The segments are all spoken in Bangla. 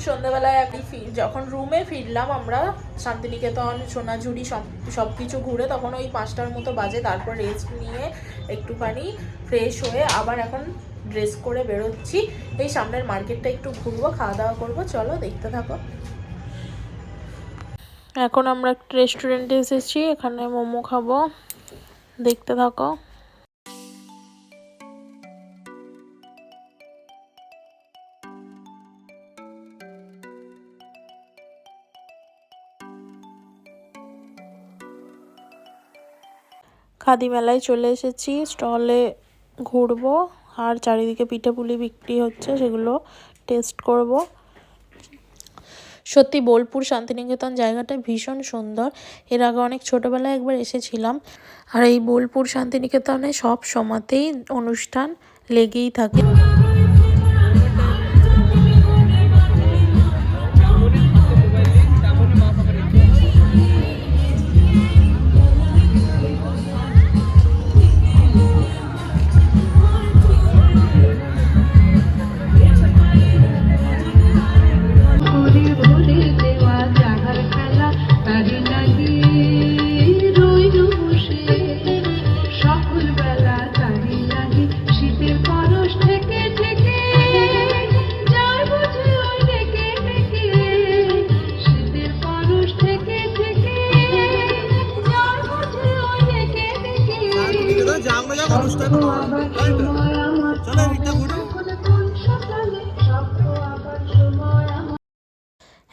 সন্ধ্যাবেলায় ফি- যখন রুমে ফিরলাম আমরা শান্তিনিকেতন, সোনাঝুরি সব কিছু ঘুরে তখন ওই পাঁচটার মতো বাজে, তারপর রেস্ট নিয়ে একটুখানি ফ্রেশ হয়ে আবার এখন ড্রেস করে বেরোচ্ছি। এই সামনের মার্কেটটা একটু ঘুরবো খাওয়া দাওয়া করব, চলো দেখতে থাকো। এখন আমরা একটা রেস্টুরেন্টে এসেছি, এখানে মোমো খাব, দেখতে থাকো। খাদি মেলায় চলে এসেছি। স্টলে ঘুরবো আর চারিদিকে পিঠে পুলি বিক্রি হচ্ছে, সেগুলো টেস্ট করব। সত্যি বোলপুর শান্তিনিকেতন জায়গাটা ভীষণ সুন্দর। এর আগে অনেক ছোটোবেলায় একবার এসেছিলাম। আর এই বোলপুর শান্তিনিকেতনে সব সময়তেই অনুষ্ঠান লেগেই থাকে।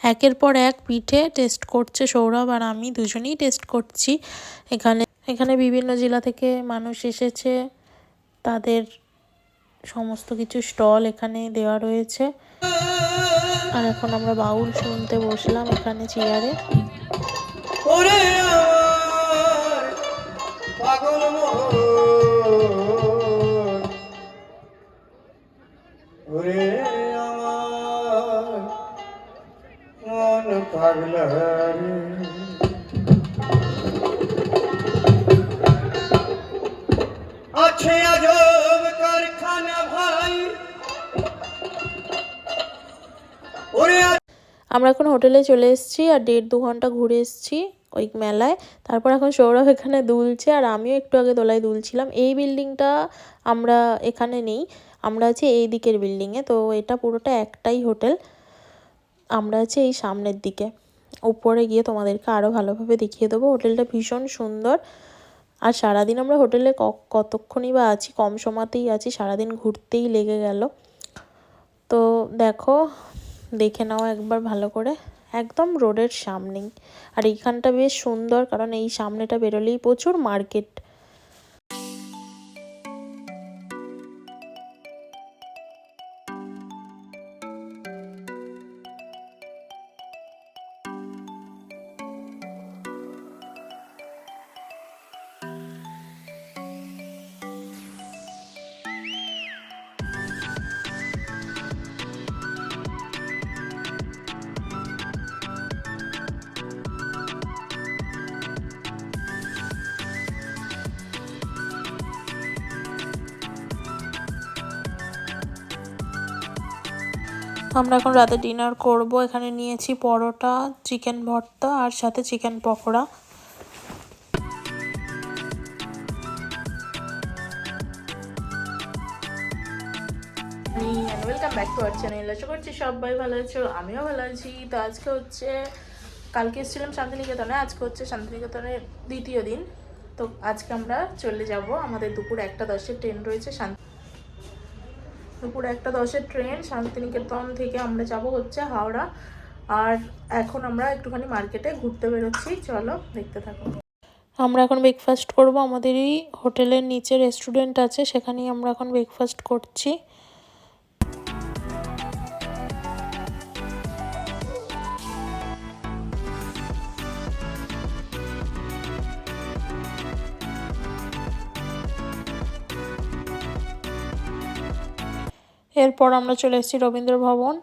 একের পর এক পিঠে টেস্ট করছে সৌরভ আর আমি দুজনেই টেস্ট করছি। এখানে এখানে বিভিন্ন জেলা থেকে মানুষ এসেছে। তাদের সমস্ত কিছু স্টল এখানে দেওয়া রয়েছে। আর এখন আমরা বাউল শুনতে বসলাম এখানে চেয়ারে পাগল আমরা এখন হোটেলে চলে এসেছি আর দেড় দু ঘণ্টা ঘুরে এসেছি ওই মেলায়। তারপর এখন সৌরভ এখানে দুলছে আর আমিও একটু আগে দোলায় দুলছিলাম। এই বিল্ডিংটা আমরা এখানে নেই, আমরা আছি এই দিকের বিল্ডিংয়ে। তো এটা পুরোটা একটাই হোটেল, আমরা আছি এই সামনের দিকে। উপরে গিয়ে তোমাদেরকে আরও ভালোভাবে দেখিয়ে দেবো। হোটেলটা ভীষণ সুন্দর। আর সারাদিন আমরা হোটেলে কতক্ষণই বা আছি, কম সময়তেই আছি, সারাদিন ঘুরতেই লেগে গেল। তো দেখো দেখে নাও একবার ভালো করে। একদম রোডের সামনেই। আর এইখানটা বেশ সুন্দর, কারণ এই সামনেটা বেরোলেই প্রচুর মার্কেট। আমরা এখন রাতে ডিনার করব। এখানে নিয়েছি পরোটা চিকেন ভর্তা আর সাথে chicken pakora. Welcome back to our channel আশা করছি সবাই ভালো আছো, আমিও ভালো আছি। তো আজকে হচ্ছে, কালকে এসেছিলাম শান্তিনিকেতনে, আজকে হচ্ছে শান্তিনিকেতনের দ্বিতীয় দিন। তো আজকে আমরা চলে যাব আমাদের দুপুর একটা দশের ট্রেন রয়েছে শান্তি দুপুর একটা দশের ট্রেন, শান্তিনিকেতন থেকে আমরা যাব হচ্ছে হাওড়া। আর এখন আমরা একটুখানি মার্কেটে ঘুরতে বেরোচ্ছি। চলো দেখতে থাকো। আমরা এখন ব্রেকফাস্ট করব। আমাদেরই হোটেলের নিচে রেস্টুরেন্ট আছে, সেখানেই আমরা এখন ব্রেকফাস্ট করছি। এরপর আমরা চলে এসেছি রবীন্দ্র ভবন।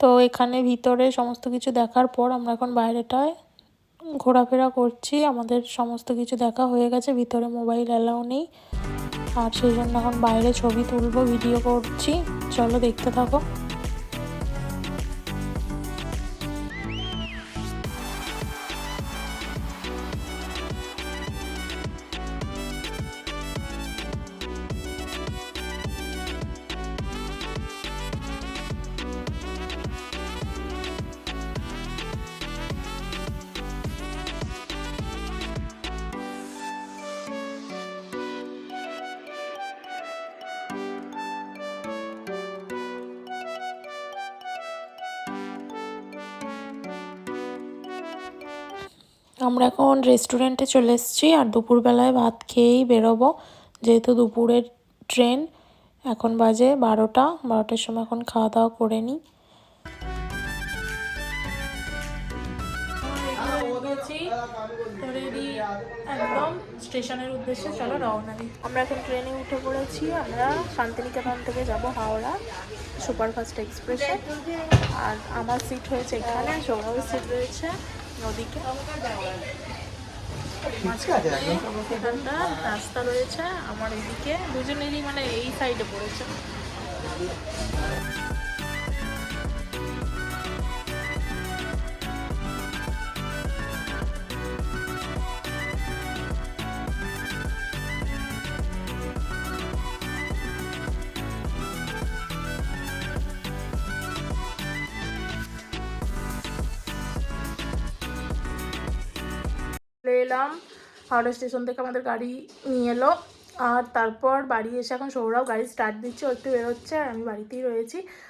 তো এখানে ভিতরে সমস্ত কিছু দেখার পর আমরা এখন বাইরেটায় ঘোরাফেরা করছি। আমাদের সমস্ত কিছু দেখা হয়ে গেছে, ভিতরে মোবাইল অ্যালাউ নেই। আর সেই জন্য এখন বাইরে ছবি তুলবো ভিডিও করছি। চলো দেখতে থাকো। আমরা এখন রেস্টুরেন্টে চলে এসেছি আর দুপুরবেলায় ভাত খেয়েই বেরোবো। যেহেতু দুপুরের ট্রেন এখন বাজে বারোটা। বারোটার সময় এখন খাওয়া দাওয়া করে নিই। রেডি একদম স্টেশনের উদ্দেশ্যে চলো রওনা দিই। আমরা এখন ট্রেনে উঠে পড়েছি। আমরা শান্তিনিকেতন থেকে যাব হাওড়া সুপারফাস্ট এক্সপ্রেসে। আর আমার সিট হয়েছে এখানে সৌরভের সিট রয়েছে। মাঝখানে এখানটা রাস্তা রয়েছে আমার এদিকে। দুজনেরই মানে এই সাইডে পড়েছে। এলাম, হাওড়া স্টেশন থেকে আমাদের গাড়ি নিয়ে এলো। আর তারপর বাড়ি এসে এখন সৌরাও গাড়ি স্টার্ট দিচ্ছে, ও একটু বেরোচ্ছে আর আমি বাড়িতেই রয়েছি।